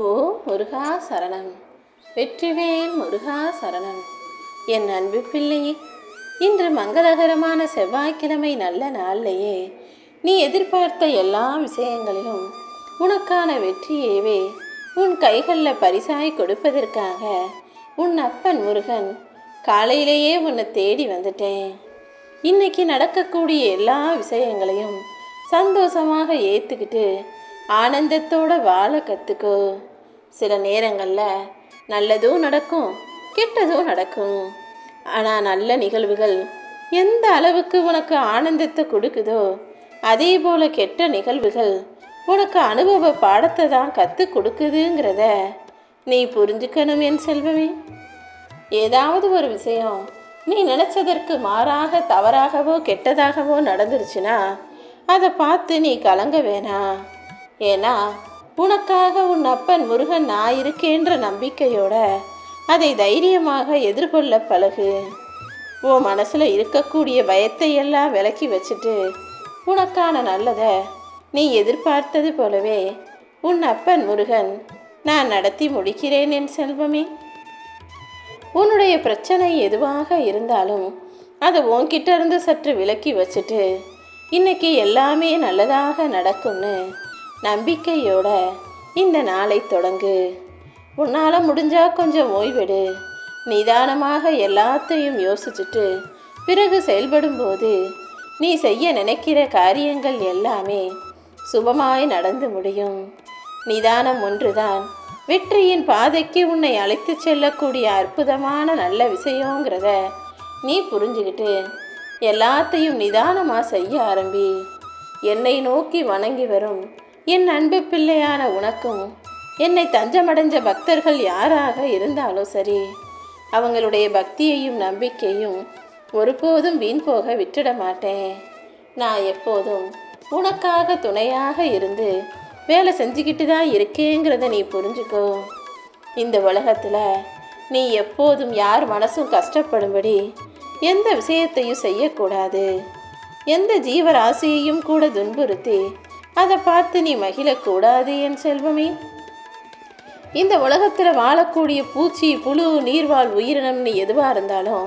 ஓ முருகா சரணம். வெற்றிவேல் முருகா சரணம். என் அன்பு பிள்ளையே இன்று மங்களகரமான செவ்வாய்க்கிழமை நல்ல நாள்லையே. நீ எதிர்பார்த்த எல்லா விஷயங்களிலும் உனக்கான வெற்றியேவே. உன் கைகளில் பரிசாய் கொடுப்பதற்காக உன் அப்பன் முருகன் காலையிலேயே உன்னை தேடி வந்துட்டேன். இன்னைக்கு நடக்கக்கூடிய எல்லா விஷயங்களையும் சந்தோஷமாக ஏற்றுக்கிட்டு ஆனந்தத்தோட வாழ கற்றுக்கோ சில நேரங்களில் நல்லதும் நடக்கும் கெட்டதும் நடக்கும். ஆனால் நல்ல நிகழ்வுகள் எந்த அளவுக்கு உனக்கு ஆனந்தத்தை கொடுக்குதோ அதே போல் கெட்ட நிகழ்வுகள் உனக்கு அனுபவ பாடத்தை தான் கற்றுக் கொடுக்குதுங்கிறத நீ புரிஞ்சுக்கணும் என் செல்வமே. ஏதாவது ஒரு விஷயம் நீ நினச்சதற்கு மாறாக தவறாகவோ கெட்டதாகவோ நடந்துருச்சுன்னா அதை பார்த்து நீ கலங்க வேணாம். ஏன்னா உனக்காக உன் அப்பன் முருகன் நான் இருக்கேன்ற நம்பிக்கையோட அதை தைரியமாக எதிர்கொள்ள பழகு. உன் மனசில் இருக்கக்கூடிய பயத்தை எல்லாம் விலக்கி வச்சுட்டு உனக்கான நல்லதை நீ எதிர்பார்த்தது போலவே உன் அப்பன் முருகன் நான் நடத்தி முடிக்கிறேன் என் செல்வமே. உன்னுடைய பிரச்சனை எதுவாக இருந்தாலும் அதை உன்கிட்ட இருந்து சற்று விலக்கி வச்சுட்டு இன்னைக்கு எல்லாமே நல்லதாக நடக்கும்னு நம்பிக்கையோட இந்த நாளை தொடங்கு. உன்னால் முடிஞ்சா கொஞ்சம் ஓய்வெடு. நிதானமாக எல்லாத்தையும் யோசிச்சுட்டு பிறகு செயல்படும்போது நீ செய்ய நினைக்கிற காரியங்கள் எல்லாமே சுபமாய் நடந்து முடியும். நிதானம் ஒன்றுதான். வெற்றியின் பாதைக்கு உன்னை அழைத்து செல்லக்கூடிய அற்புதமான நல்ல விஷயங்கிறத நீ புரிஞ்சுக்கிட்டு எல்லாத்தையும் நிதானமாக செய்ய ஆரம்பி. என்னை நோக்கி வணங்கி வரும் என் அன்பு பிள்ளையான உனக்கும் என்னை தஞ்சமடைஞ்ச பக்தர்கள் யாராக இருந்தாலும் சரி அவங்களுடைய பக்தியையும் நம்பிக்கையும் ஒருபோதும் வீண் போக விட்டுட மாட்டேன். நான் எப்போதும் உனக்காக துணையாக இருந்து வேலை செஞ்சுக்கிட்டு தான் இருக்கேங்கிறத நீ புரிஞ்சுக்கோ. இந்த உலகத்தில் நீ எப்போதும் யார் மனசும் கஷ்டப்படும்படி எந்த விஷயத்தையும் செய்யக்கூடாது. எந்த ஜீவராசியையும் கூட துன்புறுத்தி அதை பார்த்து நீ மகிழக்கூடாது என் செல்வமே. இந்த உலகத்தில் வாழக்கூடிய பூச்சி புழு நீர்வாழ் உயிரினம்னு எதுவாக இருந்தாலும்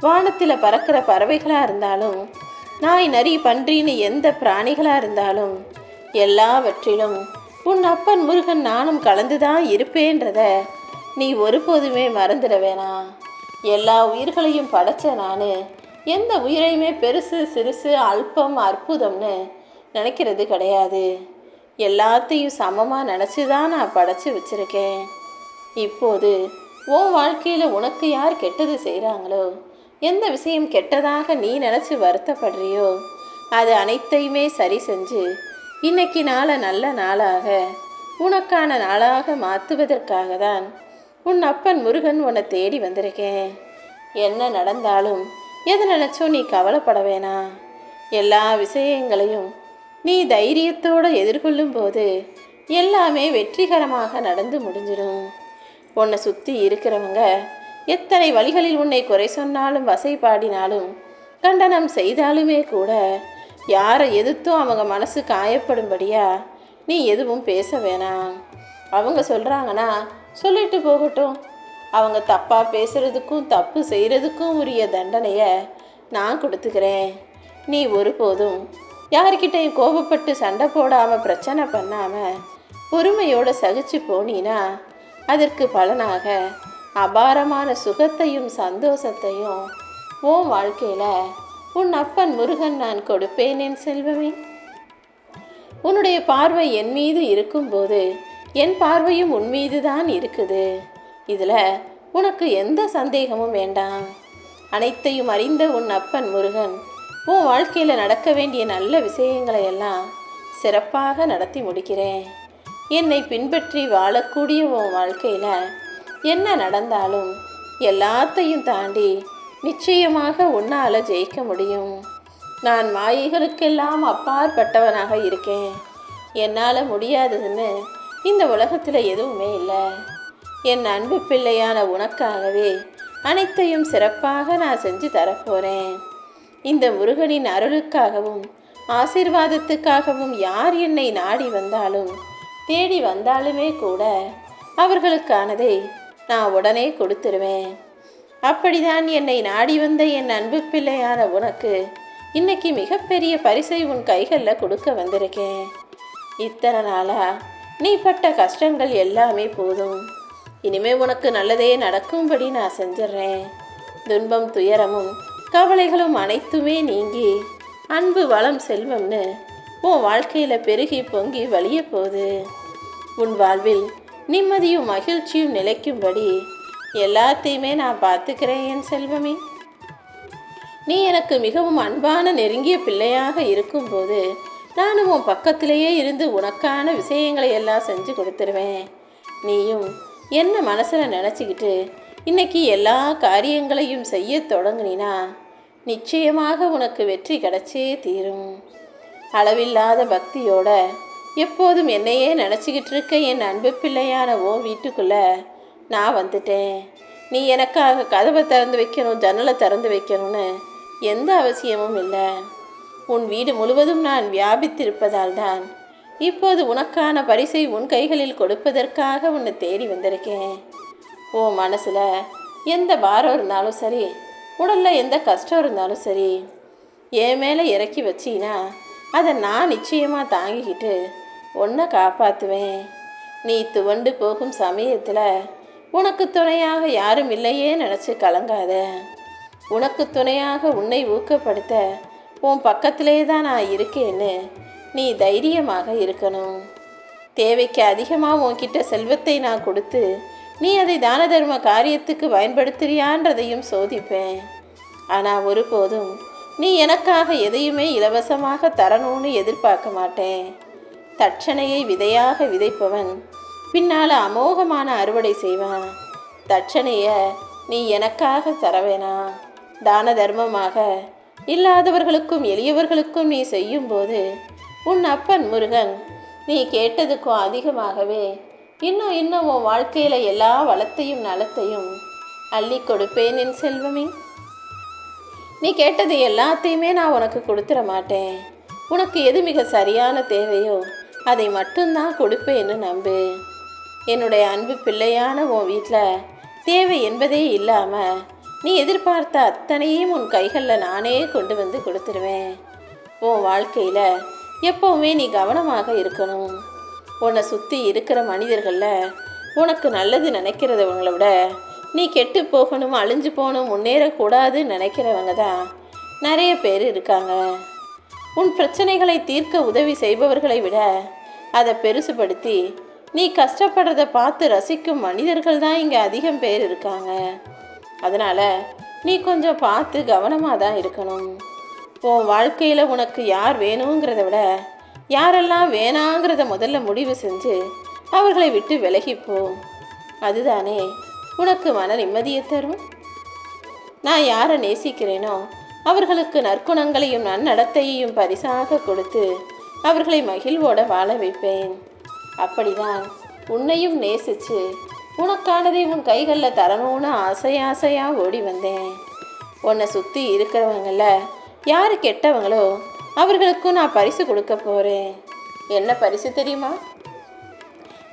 வானத்தில் பறக்கிற பறவைகளாக இருந்தாலும் நாய் நரி பன்றின்னு எந்த பிராணிகளாக இருந்தாலும் எல்லாவற்றிலும் உன் அப்பன் முருகன் நானும் கலந்துதான் இருப்பேன்றத நீ ஒருபோதுமே மறந்துட வேணாம் எல்லா உயிர்களையும் படைச்ச நான் எந்த உயிரையுமே பெருசு சிறுசு அல்பம் அற்புதம்னு நினைக்கிறது கிடையாது. எல்லாத்தையும் சமமாக நினச்சி தான் நான் படைச்சி வச்சுருக்கேன். இப்போது உன் வாழ்க்கையில் உனக்கு யார் கெட்டது செய்கிறாங்களோ எந்த விஷயம் கெட்டதாக நீ நினச்சி வருத்தப்படுறியோ அது அனைத்தையுமே சரி செஞ்சு இன்னைக்கு நாளை நல்ல நாளாக உனக்கான நாளாக மாற்றுவதற்காக தான் உன் அப்பன் முருகன் உன்னை தேடி வந்திருக்கேன். என்ன நடந்தாலும் எதை நினச்சோ நீ கவலைப்பட வேணாம். எல்லா விஷயங்களையும் நீ தைரியத்தோடு எதிர்கொள்ளும் போது எல்லாமே வெற்றிகரமாக நடந்து முடிஞ்சிடும் உன்னை சுற்றி இருக்கிறவங்க எத்தனை வழிகளில் உன்னை குறை சொன்னாலும் வசைப்பாடினாலும் கண்டனம் செய்தாலுமே கூட யாரை எதிர்த்தும் அவங்க மனசு காயப்படும்படியா நீ எதுவும் பேச வேணாம். அவங்க சொல்கிறாங்கன்னா சொல்லிட்டு போகட்டும். அவங்க தப்பாக பேசுகிறதுக்கும் தப்பு செய்கிறதுக்கும் உரிய தண்டனையை நான் கொடுத்துக்கிறேன். நீ ஒருபோதும் யார்கிட்டையும் கோபப்பட்டு சண்டை போடாமல் பிரச்சனை பண்ணாமல் பொறுமையோடு சகிச்சு போனீனா அதற்கு பலனாக அபாரமான சுகத்தையும் சந்தோஷத்தையும் உன் வாழ்க்கையில் உன் அப்பன் முருகன் நான் கொடுப்பேன் என் செல்வமே. உன்னுடைய பார்வை என் மீது இருக்கும்போது என் பார்வையும் உன் மீது தான் இருக்குது. இதில் உனக்கு எந்த சந்தேகமும் வேண்டாம். அனைத்தையும் அறிந்த உன் அப்பன் முருகன் உன் வாழ்க்கையில் நடக்க வேண்டிய நல்ல விஷயங்களை எல்லாம் சிறப்பாக நடத்தி முடிக்கிறேன். என்னை பின்பற்றி வாழக்கூடிய உன் வாழ்க்கையில் என்ன நடந்தாலும் எல்லாத்தையும் தாண்டி நிச்சயமாக உன்னால் ஜெயிக்க முடியும். நான் மாயைகளுக்கெல்லாம் அப்பாற்பட்டவனாக இருக்கேன். என்னால் முடியாததுன்னு இந்த உலகத்தில் எதுவுமே இல்லை. என் அன்பு பிள்ளையான உனக்காகவே அனைத்தையும் சிறப்பாக நான் செஞ்சு தரப்போகிறேன் இந்த முருகனின் அருளுக்காகவும் ஆசீர்வாதத்துக்காகவும் யார் என்னை நாடி வந்தாலும் தேடி வந்தாலுமே கூட அவர்களுக்கானதை நான் உடனே கொடுத்துருவேன். அப்படிதான் என்னை நாடி வந்த என் அன்பு பிள்ளையான உனக்கு இன்னைக்கு மிகப்பெரிய பரிசை உன் கைகளில் கொடுக்க வந்திருக்கேன். இத்தனை நாளா நீ பட்ட கஷ்டங்கள் எல்லாமே போதும். இனிமே உனக்கு நல்லதே நடக்கும்படி நான் செஞ்சிடுறேன். துன்பம் துயரமும் கவலைகளும் அனைத்துமே நீங்கி அன்பு வளம் செல்வம்னு உன் வாழ்க்கையில் பெருகி பொங்கி வழிய போகுது. உன் வாழ்வில் நிம்மதியும் மகிழ்ச்சியும் நிலைக்கும்படி எல்லாத்தையுமே நான் பார்த்துக்கிறேன் என் செல்வமே. நீ எனக்கு மிகவும் அன்பான நெருங்கிய பிள்ளையாக இருக்கும்போது நானும் உன் பக்கத்திலேயே இருந்து உனக்கான விஷயங்களை எல்லாம் செஞ்சு கொடுத்துருவேன். நீயும் என்ன மனசில் நினச்சிக்கிட்டு இன்னைக்கு எல்லா காரியங்களையும் செய்ய தொடங்கினா நிச்சயமாக உனக்கு வெற்றி கிடைச்சே தீரும். அளவில்லாத பக்தியோட எப்போதும் என்னையே நினச்சிக்கிட்டு இருக்க என் அன்பு பிள்ளையான ஓ வீட்டுக்குள்ள நான் வந்துட்டேன். நீ எனக்காக கதவை திறந்து வைக்கணும் ஜன்னலை திறந்து வைக்கணும்னு எந்த அவசியமும் இல்லை. உன் வீடு முழுவதும் நான் வியாபித்திருப்பதால் தான் இப்போது உனக்கான பரிசை உன் கைகளில் கொடுப்பதற்காக உன்னை தேடி வந்திருக்கேன். ஓ மனசில் எந்த பாரம் இருந்தாலும் சரி உடலில் எந்த கஷ்டம் இருந்தாலும் சரி என் மேலே இறக்கி வச்சினா அதை நான் நிச்சயமாக தாங்கிக்கிட்டு உன்னை காப்பாற்றுவேன் நீ துவண்டு போகும் சமயத்தில் உனக்கு துணையாக யாரும் இல்லையே நினச்சி கலங்காத. உனக்கு துணையாக உன்னை ஊக்கப்படுத்த உன் பக்கத்திலே தான் நான் இருக்கேன்னு நீ தைரியமாக இருக்கணும். தேவைக்கு அதிகமாக உன்கிட்ட செல்வத்தை நான் கொடுத்து நீ அதை தான தர்ம காரியத்துக்கு பயன்படுத்துறியான்றதையும் சோதிப்பேன். ஆனால் ஒருபோதும் நீ எனக்காக எதையுமே இலவசமாக தரணும்னு எதிர்பார்க்க மாட்டேன். தட்சணையை விதையாக விதைப்பவன் பின்னால் அமோகமான அறுவடை செய்வான். தட்சணையை நீ எனக்காக தரவேனா? தான தர்மமாக இல்லாதவர்களுக்கும் எளியவர்களுக்கும் நீ செய்யும்போது உன் அப்பன் முருகன் நீ கேட்டதுக்கும் அதிகமாகவே இன்னும் இன்னும் உன் வாழ்க்கையில் எல்லா வளத்தையும் நலத்தையும் அள்ளி கொடுப்பேன் என் செல்வமே. நீ கேட்டது எல்லாத்தையுமே நான் உனக்கு கொடுத்துட மாட்டேன். உனக்கு எது மிக சரியான தேவையோ அதை மட்டும்தான் கொடுப்பேன்னு நம்பு. என்னுடைய அன்பு பிள்ளையான உன் வீட்டில் தேவை என்பதே இல்லாமல் நீ எதிர்பார்த்த அத்தனையும் உன் கைகளில் நானே கொண்டு வந்து கொடுத்துருவேன். உன் வாழ்க்கையில் எப்போவுமே நீ கவனமாக இருக்கணும். உன்னை சுற்றி இருக்கிற மனிதர்களில் உனக்கு நல்லது நினைக்கிறவங்கள விட நீ கெட்டு போகணும் அழிஞ்சு போகணும் முன்னேறக்கூடாதுன்னு நினைக்கிறவங்க தான் நிறைய பேர் இருக்காங்க. உன் பிரச்சனைகளை தீர்க்க உதவி செய்பவர்களை விட அதை பெருசுபடுத்தி நீ கஷ்டப்படுறத பார்த்து ரசிக்கும் மனிதர்கள் தான் இங்கே அதிகம் பேர் இருக்காங்க. அதனால் நீ கொஞ்சம் பார்த்து கவனமாக தான் இருக்கணும். உன் வாழ்க்கையில் உனக்கு யார் வேணுங்கிறத விட யாரெல்லாம் வேணாங்கிறத முதல்ல முடிவு செஞ்சு அவர்களை விட்டு விலகிப்போ அதுதானே உனக்கு மன நிம்மதியை தரும்? நான் யாரை நேசிக்கிறேனோ அவர்களுக்கு நற்குணங்களையும் நன்னடத்தையையும் பரிசாக கொடுத்து அவர்களை மகிழ்வோட வாழ வைப்பேன். அப்படிதான் உன்னையும் நேசிச்சு உனக்கானதை உன் கைகளில் தரணும்னு ஆசை ஆசையாக ஓடி வந்தேன். உன்னை சுற்றி இருக்கிறவங்கள யார் கெட்டவங்களோ அவர்களுக்கும் நான் பரிசு கொடுக்க போகிறேன் என்ன பரிசு தெரியுமா?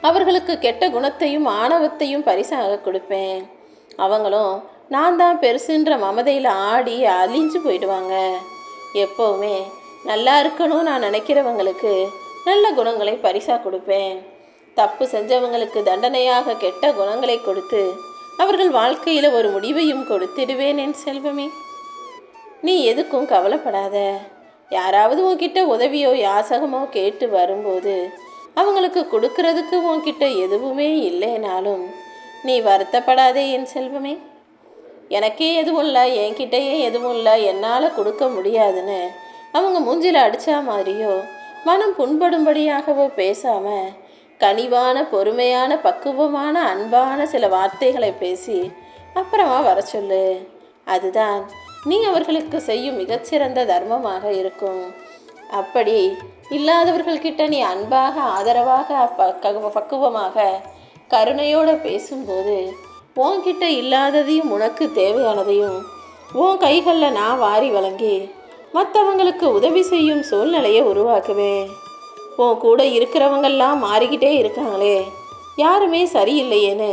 அவர்களுக்கு கெட்ட குணத்தையும் ஆணவத்தையும் பரிசாக கொடுப்பேன். அவங்களும் நான் தான் பெருசுன்ற மமதையில் ஆடி அழிஞ்சு போயிடுவாங்க. எப்போவுமே நல்லா இருக்கணும்னு நான் நினைக்கிறவங்களுக்கு நல்ல குணங்களை பரிசாக கொடுப்பேன். தப்பு செஞ்சவங்களுக்கு தண்டனையாக கெட்ட குணங்களை கொடுத்து அவர்கள் வாழ்க்கையில் ஒரு முடிவையும் கொடுத்திடுவேன் என் செல்வமே. நீ எதுக்கும் கவலைப்படாத. யாராவது உன்கிட்ட உதவியோ யாசகமோ கேட்டு வரும்போது அவங்களுக்கு கொடுக்கறதுக்கு உன்கிட்ட எதுவுமே இல்லைனாலும் நீ வருத்தப்படாதே என் செல்வமே. எனக்கே எதுவும் இல்லை என்கிட்டயே எதுவும் இல்லை என்னால் கொடுக்க முடியாதுன்னு அவங்க மூஞ்சில் அடித்தா மாதிரியோ மனம் புண்படும்படியாகவோ பேசாமல் கனிவான பொறுமையான பக்குவமான அன்பான சில வார்த்தைகளை பேசி அப்புறமா வர சொல்லு. அதுதான் நீ அவர்களுக்கு செய்யும் மிகச்சிறந்த தர்மமாக இருக்கும். அப்படி இல்லாதவர்கள்கிட்ட நீ அன்பாக ஆதரவாக பக்குவமாக கருணையோடு பேசும்போது உன்கிட்ட இல்லாததையும் உனக்கு தேவையானதையும் உன் கைகளில் நான் வாரி வழங்கி மற்றவங்களுக்கு உதவி செய்யும் சூழ்நிலையை உருவாக்குவேன். உன் கூட இருக்கிறவங்கெல்லாம் மாறிக்கிட்டே இருக்காங்களே யாருமே சரியில்லையேன்னு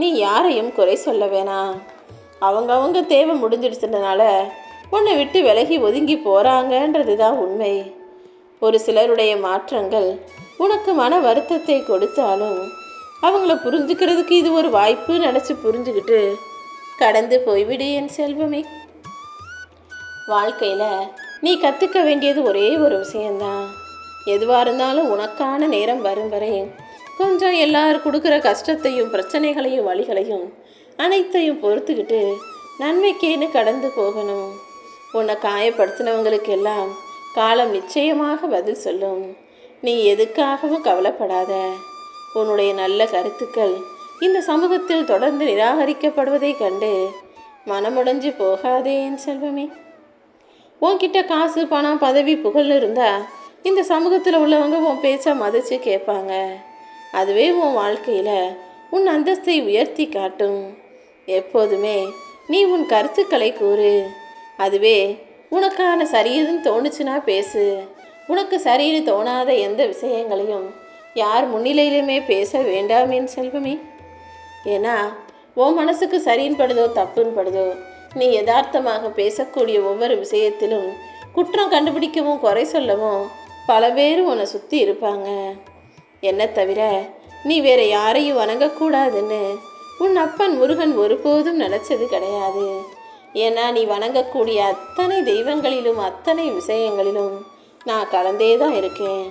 நீ யாரையும் குறை சொல்ல வேணாம். அவங்கவுங்க தேவை முடிஞ்சிடுச்சுனால உன்னை விட்டு விலகி ஒதுங்கி போகிறாங்கன்றது தான் உண்மை. ஒரு சிலருடைய மாற்றங்கள் உனக்கு மன வருத்தத்தை கொடுத்தாலும் அவங்கள புரிஞ்சுக்கிறதுக்கு இது ஒரு வாய்ப்பு நினச்சி புரிஞ்சுக்கிட்டு கடந்து போய்விடு என் செல்வமே. வாழ்க்கையில் நீ கற்றுக்க வேண்டியது ஒரே ஒரு விஷயந்தான் எதுவாக இருந்தாலும் உனக்கான நேரம் வரும் வரை கொஞ்சம் எல்லாரும் கொடுக்குற கஷ்டத்தையும் பிரச்சனைகளையும் வழிகளையும் அனைத்தையும் பொறுத்துக்கிட்டு நன்மைக்கேன்னு கடந்து போகணும். உன்னை காயப்படுத்தினவங்களுக்கு எல்லாம் காலம் நிச்சயமாக பதில் சொல்லும். நீ எதுக்காகவும் கவலைப்படாத. உன்னுடைய நல்ல கருத்துக்கள் இந்த சமூகத்தில் தொடர்ந்து நிராகரிக்கப்படுவதைக் கண்டு மனமுடைஞ்சு போகாதே என் செல்வமே. உன்கிட்ட காசு பணம் பதவி புகழ் இருந்தால் இந்த சமூகத்தில் உள்ளவங்க உன் பேச்சை மதித்து கேட்பாங்க அதுவே உன் வாழ்க்கையில் உன் அந்தஸ்தை உயர்த்தி காட்டும். எப்போதுமே நீ உன் கருத்துக்களை கூறு. அதுவே உனக்கான சரியதுன்னு தோணுச்சுன்னா பேசு. உனக்கு சரின்னு தோணாத எந்த விஷயங்களையும் யார் முன்னிலையிலுமே பேச வேண்டாம் என் செல்வமே. ஏன்னா உன் மனசுக்கு சரின்னு படுதோ தப்புன்னு படுதோ நீ யதார்த்தமாக பேசக்கூடிய ஒவ்வொரு விஷயத்திலும் குற்றம் கண்டுபிடிக்கவும் குறை சொல்லவும் பல பேர் உன்னை சுற்றி இருப்பாங்க. என்ன தவிர நீ வேற யாரையும் வணங்கக்கூடாதுன்னு உன் அப்பன் முருகன் ஒருபோதும் நினச்சது கிடையாது. ஏன்னா நீ வணங்கக்கூடிய அத்தனை தெய்வங்களிலும் அத்தனை விஷயங்களிலும் நான் கலந்தே தான் இருக்கேன்.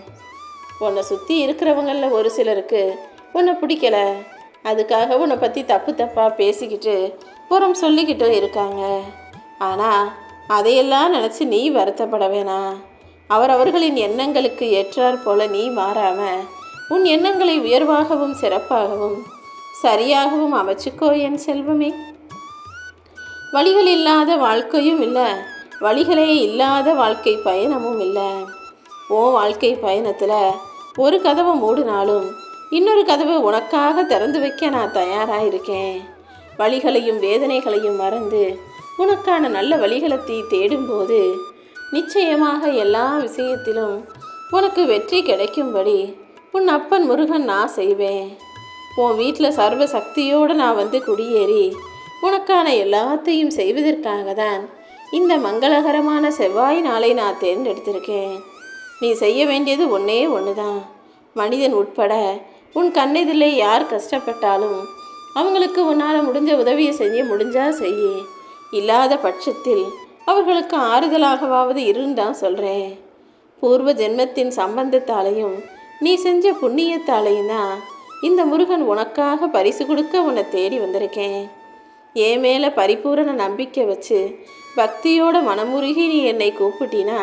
உன்னை சுற்றி இருக்கிறவங்களில் ஒரு சிலருக்கு உன்னை பிடிக்கல. அதுக்காக உன்னை பற்றி தப்பு தப்பாக பேசிக்கிட்டு புறம் சொல்லிக்கிட்டும் இருக்காங்க. ஆனால் அதையெல்லாம் நினச்சி நீ வருத்தப்பட வேணாம் அவரவர்களின் எண்ணங்களுக்கு ஏற்றாற் போல நீ மாறாமல் உன் எண்ணங்களை உயர்வாகவும் சிறப்பாகவும் சரியாகவும் அமைச்சுக்கோ என் செல்வமே. வழிகள் இல்லாத வாழ்க்கையும் இல்லை. வழிகளே இல்லாத வாழ்க்கை பயணமும் இல்லை. உன் வாழ்க்கை பயணத்தில் ஒரு கதவை மூடினாலும் இன்னொரு கதவை உனக்காக திறந்து வைக்க நான் தயாராக இருக்கேன் வழிகளையும் வேதனைகளையும் மறந்து உனக்கான நல்ல வழிகளை தீ தேடும்போது நிச்சயமாக எல்லா விஷயத்திலும் உனக்கு வெற்றி கிடைக்கும்படி உன் அப்பன் முருகன் நான் செய்வேன். உன் வீட்டில் சர்வ சக்தியோடு நான் வந்து குடியேறி உனக்கான எல்லாத்தையும் செய்வதற்காக தான் இந்த மங்களகரமான செவ்வாய் நாளை நான் தேர்ந்தெடுத்திருக்கேன். நீ செய்ய வேண்டியது ஒன்றே ஒன்று தான் மனிதன் உட்பட உன் கண்ணெதிலே யார் கஷ்டப்பட்டாலும் அவங்களுக்கு உன்னால் முடிஞ்ச உதவியை செய்ய முடிஞ்சா செய்ய. இல்லாத பட்சத்தில் அவர்களுக்கு ஆறுதலாகவாவது இருந்தான் சொல்கிறேன் பூர்வ ஜென்மத்தின் சம்பந்தத்தாலையும் நீ செஞ்ச புண்ணியத்தாலையும் தான் இந்த முருகன் உனக்காக பரிசு கொடுக்க உன்னை தேடி வந்திருக்கேன். என் மேலே பரிபூரண நம்பிக்கை வச்சு பக்தியோட மனமுருகி நீ என்னை கூப்பிட்டினா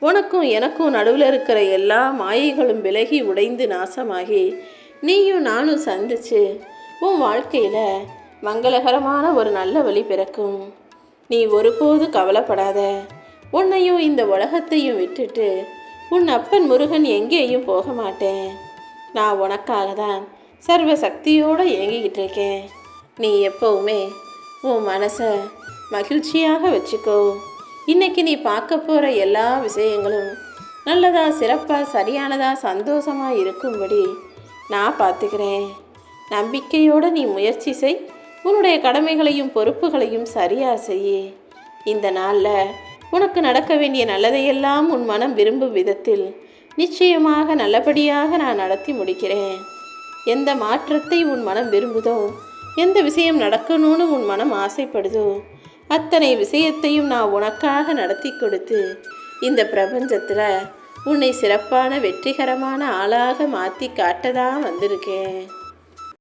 உனக்கும் எனக்கும் நடுவில் இருக்கிற எல்லா மாயைகளும் விலகி உடைந்து நாசமாகி நீயும் நானும் சந்திச்சு உன் வாழ்க்கையில் மங்களகரமான ஒரு நல்ல வழி பிறக்கும். நீ ஒருபோது கவலைப்படாத. உன்னையும் இந்த உலகத்தையும் விட்டுட்டு உன் அப்பன் முருகன் எங்கேயும் போக மாட்டேன். நான் உனக்காக தான் சர்வ சக்தியோடு இயங்கிக்கிட்டு இருக்கேன். நீ எப்போவுமே உன் மனசை மகிழ்ச்சியாக வச்சுக்கோ. இன்னைக்கு நீ பார்க்க போகிற எல்லா விஷயங்களும் நல்லதாக சிறப்பாக சரியானதாக சந்தோஷமாக இருக்கும்படி நான் பார்த்துக்கிறேன். நம்பிக்கையோடு நீ முயற்சி செய். உன்னுடைய கடமைகளையும் பொறுப்புகளையும் சரியாக செய்ய. இந்த நாளில் உனக்கு நடக்க வேண்டிய நல்லதையெல்லாம் உன் மனம் விரும்பும் விதத்தில் நிச்சயமாக நல்லபடியாக நான் நடத்தி முடிக்கிறேன். எந்த மாற்றத்தை உன் மனம் விரும்புதோ எந்த விஷயம் நடக்கணும்னு உன் மனம் ஆசைப்படுதோ அத்தனை விஷயத்தையும் நான் உனக்காக நடத்தி கொடுத்து இந்த பிரபஞ்சத்தில் உன்னை சிறப்பான வெற்றிகரமான ஆளாக மாற்றி காட்டதான் வந்திருக்கேன்.